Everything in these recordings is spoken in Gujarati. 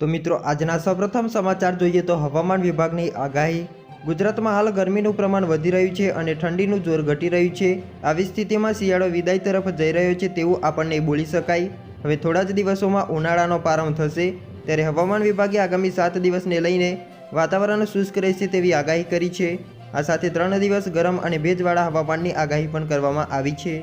તો મિત્રો, આજના સૌપ્રથમ સમાચાર જોઈએ તો હવામાન વિભાગની આગાહી. ગુજરાતમાં હાલ ગરમીનું પ્રમાણ વધી રહ્યું છે અને ઠંડીનું જોર ઘટી રહ્યું છે. આવી સ્થિતિમાં શિયાળો વિદાય તરફ જઈ રહ્યો છે તેવું આપણને બોલી શકાય. હવે થોડા જ દિવસોમાં ઉનાળાનો પ્રારંભ થશે. ત્યારે હવામાન વિભાગે આગામી સાત દિવસને લઈને વાતાવરણ શુષ્ક રહેશે તેવી આગાહી કરી છે. આ સાથે ત્રણ દિવસ ગરમ અને ભેજવાળા હવામાનની આગાહી પણ કરવામાં આવી છે.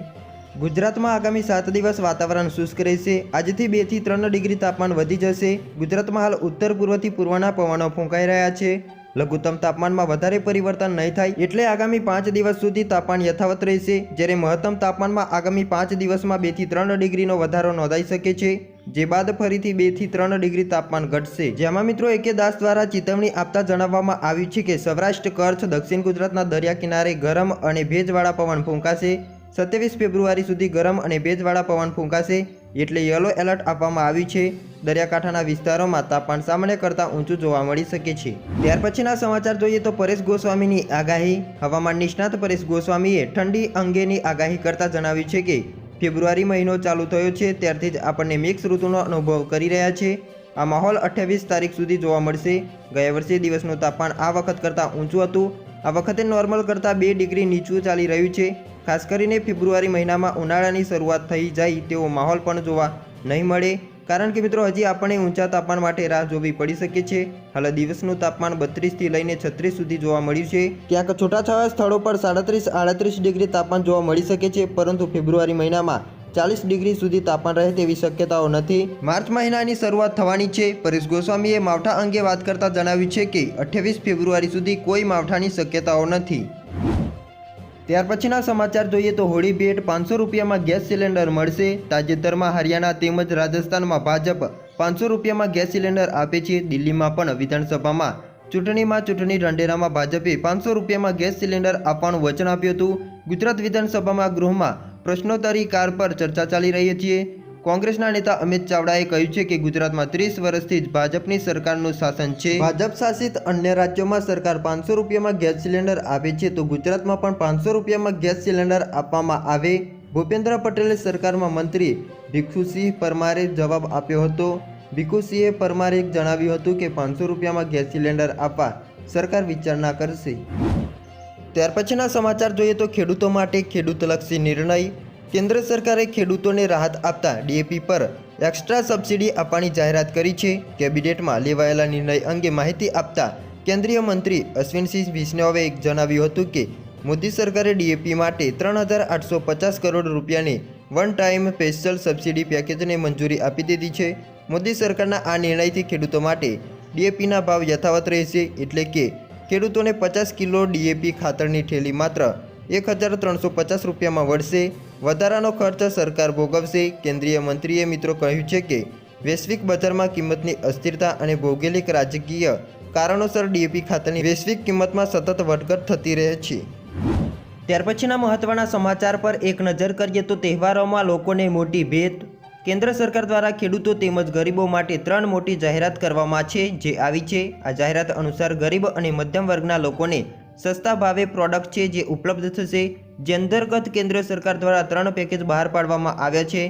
ગુજરાતમાં આગામી સાત દિવસ વાતાવરણ શુષ્ક રહેશે. આજથી બેથી ત્રણ ડિગ્રી તાપમાન વધી જશે. ગુજરાતમાં હાલ ઉત્તર પૂર્વથી પૂર્વના પવનો ફૂંકાઈ રહ્યા છે. લઘુત્તમ તાપમાનમાં વધારે પરિવર્તન નહીં થાય એટલે આગામી પાંચ દિવસ સુધી તાપમાન યથાવત રહેશે. જ્યારે મહત્તમ તાપમાનમાં આગામી પાંચ દિવસમાં બેથી ત્રણ ડિગ્રીનો વધારો નોંધાઈ શકે છે. જે બાદ ફરીથી બેથી ત્રણ ડિગ્રી તાપમાન ઘટશે. જેમાં મિત્રો એકે દાસ દ્વારા ચેતવણી આપતા જણાવવામાં આવ્યું છે કે સૌરાષ્ટ્ર, કચ્છ, દક્ષિણ ગુજરાતના દરિયા કિનારે ગરમ અને ભેજવાળા પવન ફૂંકાશે. સત્યાવીસ ફેબ્રુઆરી સુધી ગરમ અને ભેજવાળા પવન ફૂંકાશે, એટલે યલો એલર્ટ આપવામાં આવ્યું છે. દરિયાકાંઠાના વિસ્તારોમાં તાપમાન સામાન્ય કરતાં ઊંચું જોવા મળી શકે છે. ત્યાર પછીના સમાચાર જોઈએ તો પરેશ ગોસ્વામીની આગાહી. હવામાન નિષ્ણાત પરેશ ગોસ્વામીએ ઠંડી અંગેની આગાહી કરતાં જણાવ્યું છે કે, ફેબ્રુઆરી મહિનો ચાલુ થયો છે, ત્યારથી જ આપણને મિક્સ ઋતુનો અનુભવ કરી રહ્યા છે. આ માહોલ અઠ્યાવીસ તારીખ સુધી જોવા મળશે. ગયા વર્ષે દિવસનું તાપમાન આ વખત કરતાં ઊંચું હતું. આ વખતે નોર્મલ કરતાં બે ડિગ્રી નીચું ચાલી રહ્યું છે. ખાસ કરીને ફેબ્રુઆરી મહિનામાં ઉનાળાની શરૂઆત થઈ જાય તેવો માહોલ પણ જોવા નહીં મળે. કારણ કે મિત્રો, હજી આપણે ઊંચા તાપમાન માટે રાહ જોવી પડી શકે છે. હાલ દિવસનું તાપમાન બત્રીસથી લઈને છત્રીસ સુધી જોવા મળ્યું છે. ક્યાંક છૂટાછવાયા સ્થળો પર સાડત્રીસ, આડત્રીસ ડિગ્રી તાપમાન જોવા મળી શકે છે, પરંતુ ફેબ્રુઆરી મહિનામાં ચાલીસ ડિગ્રી સુધી તાપમાન રહે તેવી શક્યતાઓ નથી. માર્ચ મહિનાની શરૂઆત થવાની છે. પરેશ ગોસ્વામીએ માવઠા અંગે વાત કરતા જણાવ્યું છે કે, અઠ્યાવીસ ફેબ્રુઆરી સુધી કોઈ માવઠાની શક્યતાઓ નથી. ત્યાર પછીના સમાચાર જોઈએ તો હોળી ભેટ પાંચસો રૂપિયામાં ગેસ સિલિન્ડર મળશે. તાજેતરમાં હરિયાણા તેમજ રાજસ્થાનમાં ભાજપ પાંચસો રૂપિયામાં ગેસ સિલિન્ડર આપે છે. દિલ્હીમાં પણ વિધાનસભામાં ચૂંટણીમાં ચૂંટણી ઢંઢેરામાં ભાજપે પાંચસો રૂપિયામાં ગેસ સિલિન્ડર આપવાનું વચન આપ્યું હતું. ગુજરાત વિધાનસભામાં ગૃહમાં પ્રશ્નોત્તરી કાર પર ચર્ચા ચાલી રહી છે. કોંગ્રેસના નેતા અમિત ચાવડાએ કહ્યું છે કે ગુજરાતમાં ત્રીસ વર્ષથી જ ભાજપની સરકારનું શાસન છે. ભાજપ શાસિત અન્ય રાજ્યોમાં સરકાર પાંચસો રૂપિયામાં ગેસ સિલિન્ડર આપે છે તો ગુજરાતમાં પણ પાંચસો રૂપિયામાં ગેસ સિલિન્ડર આપવામાં આવે? ભૂપેન્દ્ર પટેલે સરકારમાં મંત્રી ભિક્ષુસિંહ પરમારે જવાબ આપ્યો હતો. ભિક્ષુસિંહે પરમારે જણાવ્યું હતું કે પાંચસો રૂપિયામાં ગેસ સિલિન્ડર આપવા સરકાર વિચારણા કરશે. ત્યાર પછીના સમાચાર જોઈએ તો ખેડૂતો માટે ખેડૂતલક્ષી નિર્ણય કેન્દ્ર સરકારે ખેડૂતોને રાહત આપતા ડીએપી પર એક્સ્ટ્રા સબસિડી આપવાની જાહેરાત કરી છે. કેબિનેટમાં લેવાયેલા નિર્ણય અંગે માહિતી આપતા કેન્દ્રીય મંત્રી અશ્વિનસિંહ વિષ્ણવે જણાવ્યું હતું કે, મોદી સરકારે ડીએપી માટે ત્રણ હજાર આઠસો પચાસ કરોડ રૂપિયાની વન ટાઈમ સ્પેશિયલ સબસિડી પેકેજને મંજૂરી આપી દીધી છે. મોદી સરકારના આ નિર્ણયથી ખેડૂતો માટે ડીએપીના ભાવ યથાવત રહેશે એટલે કે ખેડૂતોને પચાસ કિલો ડીએપી ખાતરની ઠેલી માત્ર એક હજાર ત્રણસો પચાસ રૂપિયામાં વળશે. વધારાનો ખર્ચ સરકાર ભોગવશે. કેન્દ્રીય મંત્રીએ મિત્રો કહ્યું છે કે, વૈશ્વિક બજારમાં કિંમતની અસ્થિરતા અને ભૌગોલિક રાજકીય કારણોસર ડીએપી ખાતરની વૈશ્વિક કિંમતમાં સતત વધઘટ થતી રહે છે. ત્યાર પછીના મહત્વના સમાચાર પર એક નજર કરીએ તો તહેવારોમાં લોકોને મોટી ભેટ. કેન્દ્ર સરકાર દ્વારા ખેડૂતો તેમજ ગરીબો માટે ત્રણ મોટી જાહેરાત કરવામાં છે, જે આવી છે. આ જાહેરાત અનુસાર ગરીબ અને મધ્યમ વર્ગના લોકોને સસ્તા ભાવે પ્રોડક્ટ છે, જે ઉપલબ્ધ થશે. જે અંતર્ગત કેન્દ્ર સરકાર દ્વારા ત્રણ પેકેજ બહાર પાડવામાં આવ્યા છે,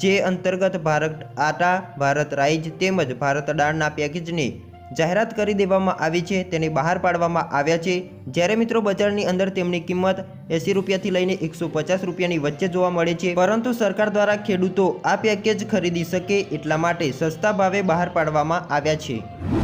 જે અંતર્ગત ભારત આટા, ભારત રાઈજ તેમજ ભારત દાળના પેકેજની જાહેરાત કરી દેવામાં આવી છે, તેને બહાર પાડવામાં આવ્યા છે. જ્યારે મિત્રો બજારની અંદર તેમની કિંમત એંસી રૂપિયાથી લઈને એકસો પચાસ રૂપિયાની વચ્ચે જોવા મળે છે. પરંતુ સરકાર દ્વારા ખેડૂતો આ પેકેજ ખરીદી શકે એટલા માટે સસ્તા ભાવે બહાર પાડવામાં આવ્યા છે.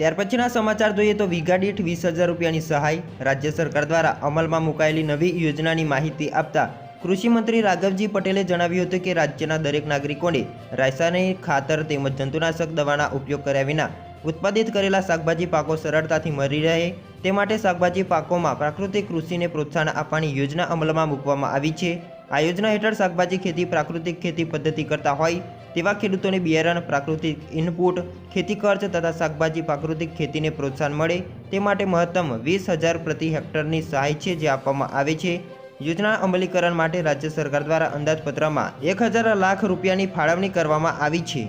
ત્યાર પછીના સમાચાર જોઈએ તો વીઘા દીઠ વીસ હજાર રૂપિયાની સહાય રાજ્ય સરકાર દ્વારા અમલમાં મુકાયેલી નવી યોજનાની માહિતી આપતા કૃષિમંત્રી રાઘવજી પટેલે જણાવ્યું હતું કે રાજ્યના દરેક નાગરિકોને રાસાયણિક ખાતર તેમજ જંતુનાશક દવાના ઉપયોગ કર્યા વિના ઉત્પાદિત કરેલા શાકભાજી પાકો સરળતાથી મળી રહે. તે માટે શાકભાજી પાકોમાં પ્રાકૃતિક કૃષિને પ્રોત્સાહન આપવાની યોજના અમલમાં મૂકવામાં આવી છે. આ યોજના હેઠળ શાકભાજી ખેતી પ્રાકૃતિક ખેતી પદ્ધતિ કરતા હોય તેવા ખેડૂતોને બિયારણ, પ્રાકૃતિક ઇનપુટ ખેતી ખર્ચ તથા શાકભાજી, પ્રાકૃતિક ખેતીને પ્રોત્સાહન મળે તે માટે મહત્તમ વીસ હજાર પ્રતિ હેક્ટરની સહાય છે જે આપવામાં આવે છે. યોજના અમલીકરણ માટે રાજ્ય સરકાર દ્વારા અંદાજપત્રમાં એક હજાર લાખ રૂપિયાની ફાળવણી કરવામાં આવી છે.